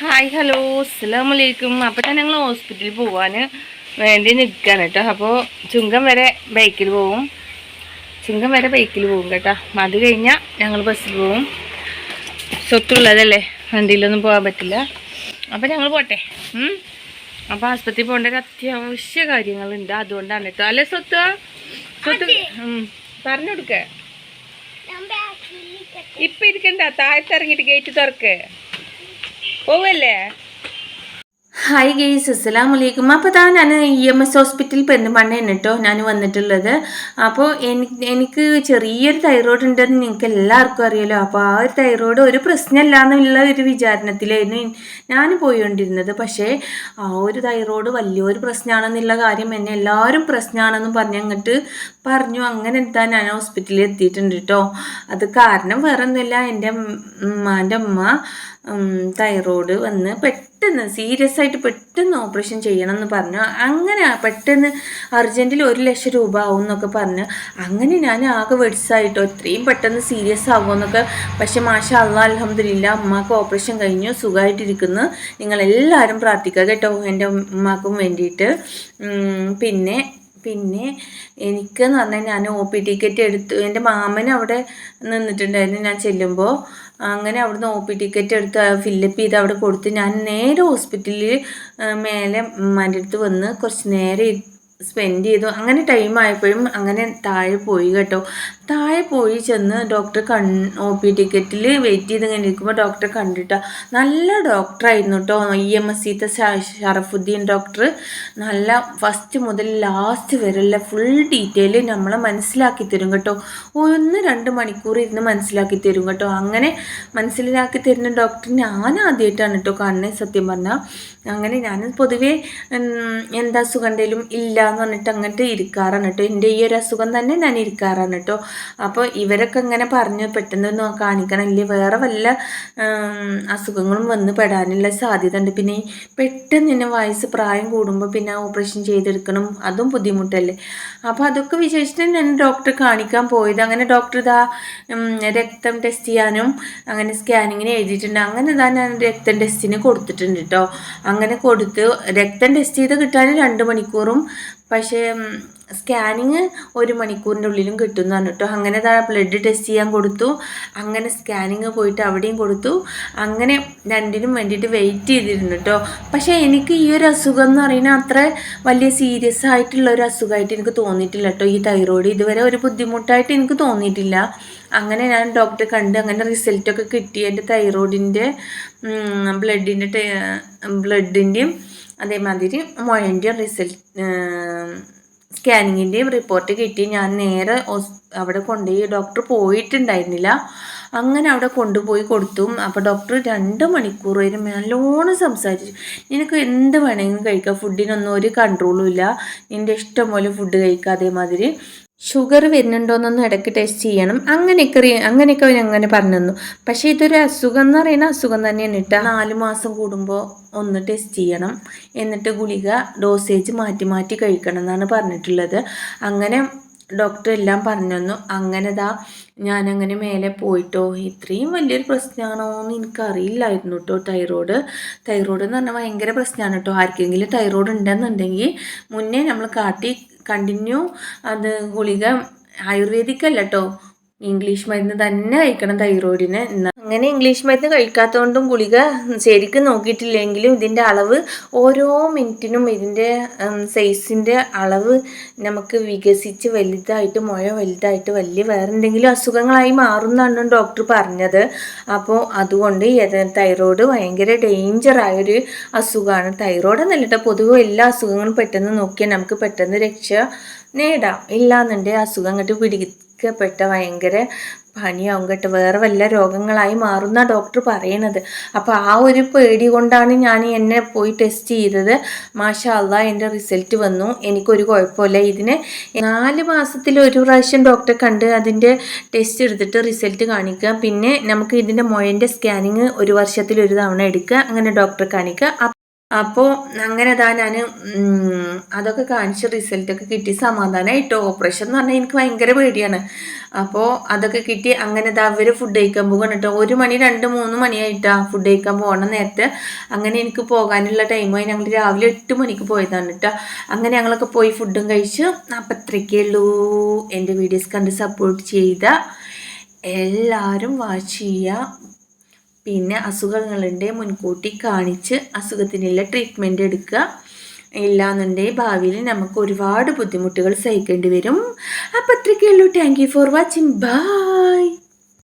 Hi hello അസ്സലാമലൈക്കും അപ്പോൾ തന്നെ ഞങ്ങൾ ഹോസ്പിറ്റലിൽ പോകാൻ വേണ്ടി നിൽക്കുകയാണ് കേട്ടോ. അപ്പോൾ ചുങ്കം വരെ ബൈക്കിൽ പോവും. ചുങ്കം വരെ ബൈക്കിൽ പോകും കേട്ടോ. അത് കഴിഞ്ഞാൽ ഞങ്ങൾ ബസ്സിൽ പോവും. സ്വത്തുള്ളതല്ലേ? വണ്ടിയിലൊന്നും പോകാൻ പറ്റില്ല. അപ്പോൾ ഞങ്ങൾ പോട്ടെ. അപ്പം അപ്പോൾ ആസ്പത്രിയിൽ പോകേണ്ട ഒരു അത്യാവശ്യ കാര്യങ്ങളുണ്ട്. അതുകൊണ്ടാണ് കേട്ടോ. അല്ലേ സ്വത്ത്? സ്വത്ത്. പറഞ്ഞു കൊടുക്കേ. ഇപ്പം ഇരിക്കണ്ട. താഴത്തിറങ്ങിയിട്ട് ഗേറ്റ് തുറക്ക്. Ou ele? ഹായ് ഗെയ്സ് അസ്സലാം വലൈക്കും അപ്പോൾ താ ഞാൻ ഇ എം എസ് ഹോസ്പിറ്റൽ പെരുന്തമണ്ണയാണ് കേട്ടോ ഞാൻ വന്നിട്ടുള്ളത്. അപ്പോൾ എനിക്ക് എനിക്ക് ചെറിയൊരു തൈറോയ്ഡ് ഉണ്ടെന്ന് നിങ്ങൾക്ക് എല്ലാവർക്കും അറിയാലോ. അപ്പോൾ ആ ഒരു തൈറോയ്ഡ് ഒരു പ്രശ്നമല്ല എന്നുള്ള ഒരു വിചാരണത്തിലായിരുന്നു ഞാൻ പോയിക്കൊണ്ടിരുന്നത് പക്ഷേ ആ ഒരു തൈറോയ്ഡ് വലിയൊരു പ്രശ്നമാണെന്നുള്ള കാര്യം എന്നെ എല്ലാവരും പ്രശ്നമാണെന്ന് പറഞ്ഞ് അങ്ങോട്ട് പറഞ്ഞു. അങ്ങനെ എന്താ ഞാൻ ഹോസ്പിറ്റലിൽ എത്തിയിട്ടുണ്ട് കേട്ടോ അത് കാരണം വേറെ ഒന്നുമില്ല എന്റെ ഉമ്മാന്റെ ഉമ്മ തൈറോയ്ഡ് വന്ന് പെട്ടെന്ന് സീരിയസ് ആയിട്ട് പെട്ടെന്ന് ഓപ്പറേഷൻ ചെയ്യണം എന്ന് പറഞ്ഞു അങ്ങനെ പെട്ടെന്ന് അർജന്റിൽ ഒരു ലക്ഷം രൂപ ആവും എന്നൊക്കെ പറഞ്ഞു അങ്ങനെ ഞാൻ ആകെ വെഡ്സായിട്ടോ ഇത്രയും പെട്ടെന്ന് സീരിയസ് ആകുമെന്നൊക്കെ പക്ഷേ മാഷ അള്ളാ അലഹമ്മദില്ല അമ്മയ്ക്ക് ഓപ്പറേഷൻ കഴിഞ്ഞു സുഖമായിട്ടിരിക്കുന്നു നിങ്ങളെല്ലാവരും പ്രാർത്ഥിക്കുക കേട്ടോ എന്റെ ഉമ്മാക്കും വേണ്ടിയിട്ട്. പിന്നെ പിന്നെ എനിക്കെന്ന് പറഞ്ഞാൽ ഞാൻ ഒ പി ടിക്കറ്റ് എടുത്തു എന്റെ മാമൻ അവിടെ നിന്നിട്ടുണ്ടായിരുന്നു ഞാൻ ചെല്ലുമ്പോൾ അങ്ങനെ അവിടുന്ന് ഒ പി ടിക്കറ്റ് എടുത്ത് ഫില്ലപ്പ് ചെയ്ത് അവിടെ കൊടുത്ത് ഞാൻ നേരെ ഹോസ്പിറ്റലിൽ മേലെ ഉമ്മാന്റെ അടുത്ത് വന്ന് കുറച്ച് നേരം സ്പെൻഡ് ചെയ്തു. അങ്ങനെ ടൈം ആയപ്പോഴും അങ്ങനെ താഴെ പോയി കേട്ടോ. താഴെ പോയി ചെന്ന് ഡോക്ടർ കൺ ഒ പി ടിക്കറ്റിൽ വെയിറ്റ് ചെയ്ത് ഇങ്ങനെ ഇരിക്കുമ്പോൾ ഡോക്ടറെ കണ്ടിട്ടാ. നല്ല ഡോക്ടറായിരുന്നു കേട്ടോ ഇ എം എസ് സീത്തെ ഷറഫുദ്ദീൻ ഡോക്ടർ നല്ല ഫസ്റ്റ് മുതൽ ലാസ്റ്റ് വരെയുള്ള ഫുൾ ഡീറ്റെയിൽ നമ്മളെ മനസ്സിലാക്കി തരും കേട്ടോ. ഒന്ന് രണ്ട് മണിക്കൂർ ഇരുന്ന് മനസ്സിലാക്കി തരും കേട്ടോ. അങ്ങനെ മനസ്സിലാക്കി തരുന്ന ഡോക്ടർ ഞാൻ ആദ്യമായിട്ടാണ് കേട്ടോ കാണുന്നത് സത്യം പറഞ്ഞാൽ അങ്ങനെ ഞാൻ പൊതുവേ എന്താ അസുഖം എന്തെങ്കിലും ഇല്ല എന്ന് പറഞ്ഞിട്ട് അങ്ങോട്ട് ഇരിക്കാറാണ് കേട്ടോ എന്റെ ഈ ഒരു അസുഖം തന്നെ ഞാൻ ഇരിക്കാറാണ് കേട്ടോ അപ്പോൾ ഇവരൊക്കെ ഇങ്ങനെ പറഞ്ഞ് പെട്ടെന്ന് ഒന്ന് കാണിക്കണം ഇല്ലേ വേറെ വല്ല അസുഖങ്ങളും വന്ന് പെടാനുള്ള സാധ്യത ഉണ്ട്. പിന്നെ പെട്ടെന്ന് തന്നെ വയസ്സ് പ്രായം കൂടുമ്പോൾ പിന്നെ ഓപ്പറേഷൻ ചെയ്തെടുക്കണം അതും ബുദ്ധിമുട്ടല്ലേ? അപ്പോൾ അതൊക്കെ വിചാരിച്ചിട്ട് ഞാൻ ഡോക്ടറെ കാണിക്കാൻ പോയത്. അങ്ങനെ ഡോക്ടർ ഇതാ രക്തം ടെസ്റ്റ് ചെയ്യാനും അങ്ങനെ സ്കാനിങ്ങിന് എഴുതിയിട്ടുണ്ട്. അങ്ങനെ ഇതാ ഞാൻ രക്തം ടെസ്റ്റിന് കൊടുത്തിട്ടുണ്ട് കേട്ടോ അങ്ങനെ കൊടുത്ത് രക്തം ടെസ്റ്റ് ചെയ്ത് കിട്ടാൻ രണ്ട് മണിക്കൂറും പക്ഷേ സ്കാനിങ് ഒരു മണിക്കൂറിന്റെ ഉള്ളിലും എന്ന് കേട്ടോ അങ്ങനെ ബ്ലഡ് ടെസ്റ്റ് ചെയ്യാൻ കൊടുത്തു. അങ്ങനെ സ്കാനിങ് പോയിട്ട് അവിടെയും കൊടുത്തു. അങ്ങനെ രണ്ടിനും വേണ്ടിയിട്ട് വെയിറ്റ് ചെയ്തിരുന്നു കേട്ടോ പക്ഷേ എനിക്ക് ഈ ഒരു അസുഖം എന്ന് പറയുന്നത് അത്ര വലിയ സീരിയസ് ആയിട്ടുള്ള ഒരു അസുഖമായിട്ട് എനിക്ക് തോന്നിയിട്ടില്ല കേട്ടോ ഈ തൈറോയിഡ് ഇതുവരെ ഒരു ബുദ്ധിമുട്ടായിട്ട് എനിക്ക് തോന്നിയിട്ടില്ല. അങ്ങനെ ഞാൻ ഡോക്ടറെ കണ്ട് അങ്ങനെ റിസൾട്ടൊക്കെ കിട്ടി. എന്റെ തൈറോയിഡിന്റെ ബ്ലഡിന്റെ ബ്ലഡിന്റെയും അതേമാതിരി മുഴന്റെയും റിസൾട്ട് സ്കാനിങ്ങിന്റെയും റിപ്പോർട്ട് കിട്ടി. ഞാൻ നേരെ അവിടെ കൊണ്ടുപോയി. ഡോക്ടർ പോയിട്ടുണ്ടായിരുന്നില്ല. അങ്ങനെ അവിടെ കൊണ്ടുപോയി കൊടുത്തു. അപ്പോൾ ഡോക്ടർ രണ്ട് മണിക്കൂർ വരെ നല്ലോണം സംസാരിച്ചു. നിനക്ക് എന്ത് വേണമെങ്കിലും കഴിക്കാം. ഫുഡിനൊന്നും ഒരു കൺട്രോളും ഇല്ല. നിന്റെ ഇഷ്ടം പോലെ ഫുഡ് കഴിക്കാം. അതേമാതിരി ഷുഗർ വരുന്നുണ്ടോന്നൊന്ന് ഇടയ്ക്ക് ടെസ്റ്റ് ചെയ്യണം. അങ്ങനെയൊക്കെ അങ്ങനെയൊക്കെ അവർ അങ്ങനെ പറഞ്ഞു തന്നു പക്ഷേ ഇതൊരു അസുഖം എന്ന് പറയുന്ന അസുഖം തന്നെയാണ് ഇട്ടാൽ നാല് മാസം കൂടുമ്പോൾ ഒന്ന് ടെസ്റ്റ് ചെയ്യണം. എന്നിട്ട് ഗുളിക ഡോസേജ് മാറ്റി മാറ്റി കഴിക്കണം എന്നാണ് പറഞ്ഞിട്ടുള്ളത്. അങ്ങനെ ഡോക്ടർ എല്ലാം പറഞ്ഞു തന്നു അങ്ങനെ ദാ ഞാനങ്ങനെ മേലെ പോയിട്ടോ ഇത്രയും വലിയൊരു പ്രശ്നമാണോ എന്ന് എനിക്കറിയില്ലായിരുന്നു കേട്ടോ തൈറോയ്ഡ് തൈറോയ്ഡ് എന്ന് പറഞ്ഞാൽ ഭയങ്കര പ്രശ്നമാണ് കേട്ടോ. ആർക്കെങ്കിലും തൈറോയ്ഡ് ഉണ്ടെന്നുണ്ടെങ്കിൽ മുന്നേ നമ്മൾ കാട്ടി കണ്ടിന്യൂ അത് ഗുളിക ആയുർവേദിക് അല്ല കേട്ടോ ഇംഗ്ലീഷ് മരുന്ന് തന്നെ കഴിക്കണം തൈറോയിഡിന്. അങ്ങനെ ഇംഗ്ലീഷ് മരുന്ന് കഴിക്കാത്തതുകൊണ്ടും ഗുളിക ശരിക്കും നോക്കിയിട്ടില്ലെങ്കിലും ഇതിന്റെ അളവ് ഓരോ മിനിറ്റിനും ഇതിന്റെ സൈസിന്റെ അളവ് നമുക്ക് വികസിച്ച് വലുതായിട്ട് മുഴ വലുതായിട്ട് വലിയ വേറെ എന്തെങ്കിലും അസുഖങ്ങളായി മാറുന്നാണ് ഡോക്ടർ പറഞ്ഞത്. അപ്പോൾ അതുകൊണ്ട് തൈറോയിഡ് ഭയങ്കര ഡേഞ്ചറായൊരു അസുഖമാണ്. തൈറോയ്ഡ് എന്നല്ല പൊതുവെ എല്ലാ അസുഖങ്ങളും പെട്ടെന്ന് നോക്കിയാൽ നമുക്ക് പെട്ടെന്ന് രക്ഷ നേടാം. ഇല്ലാന്നുണ്ടെങ്കിൽ അസുഖം അങ്ങോട്ട് പിടിക്കപ്പെട്ട ഭയങ്കര പനിയാവും കേട്ടോ. വേറെ വല്ല രോഗങ്ങളായി മാറുന്ന ഡോക്ടർ പറയണത്. അപ്പോൾ ആ ഒരു പേടി കൊണ്ടാണ് ഞാൻ എന്നെ പോയി ടെസ്റ്റ് ചെയ്തത്. മാഷാ അള്ളാ എന്റെ റിസൾട്ട് വന്നു. എനിക്കൊരു കുഴപ്പമില്ല. ഇതിന് നാല് മാസത്തിൽ ഒരു പ്രാവശ്യം ഡോക്ടറെ കണ്ട് അതിന്റെ ടെസ്റ്റ് എടുത്തിട്ട് റിസൾട്ട് കാണിക്കുക. പിന്നെ നമുക്ക് ഇതിന്റെ മുഴന്റെ സ്കാനിങ് ഒരു വർഷത്തിൽ ഒരു തവണ എടുക്കുക. അങ്ങനെ ഡോക്ടറെ കാണിക്കുക. അപ്പോൾ അങ്ങനെ താ ഞാൻ അതൊക്കെ കാണിച്ച് റിസൾട്ടൊക്കെ കിട്ടി സമാധാനമായിട്ടോ ഓപ്പറേഷൻ എന്ന് പറഞ്ഞാൽ എനിക്ക് ഭയങ്കര പേടിയാണ്. അപ്പോൾ അതൊക്കെ കിട്ടി അങ്ങനെ ദാ അവർ ഫുഡ് കഴിക്കാൻ പോകണം കേട്ടോ ഒരു മണി രണ്ട് മൂന്ന് മണിയായിട്ടാ ഫുഡ് കഴിക്കാൻ പോകണം നേരത്തെ. അങ്ങനെ എനിക്ക് പോകാനുള്ള ടൈമായി ഞങ്ങൾ രാവിലെ എട്ട് മണിക്ക് പോയതാണ് കേട്ടോ അങ്ങനെ ഞങ്ങളൊക്കെ പോയി ഫുഡും കഴിച്ച് അപ്പം അത്രയ്ക്കേ ഉള്ളൂ. എന്റെ വീഡിയോസ് കണ്ട് സപ്പോർട്ട് ചെയ്ത എല്ലാവരും വാച്ച് ചെയ്യുക പിന്നെ അസുഖങ്ങളുടെ മുൻകൂട്ടി കാണിച്ച് അസുഖത്തിനുള്ള ട്രീറ്റ്മെന്റ് എടുക്കുക. ഇല്ലാന്നുണ്ടെങ്കിൽ ഭാവിയിൽ നമുക്ക് ഒരുപാട് ബുദ്ധിമുട്ടുകൾ സഹിക്കേണ്ടി വരും. അപ്പം അത്രയ്ക്കേ ഉള്ളൂ. Thank you for watching bye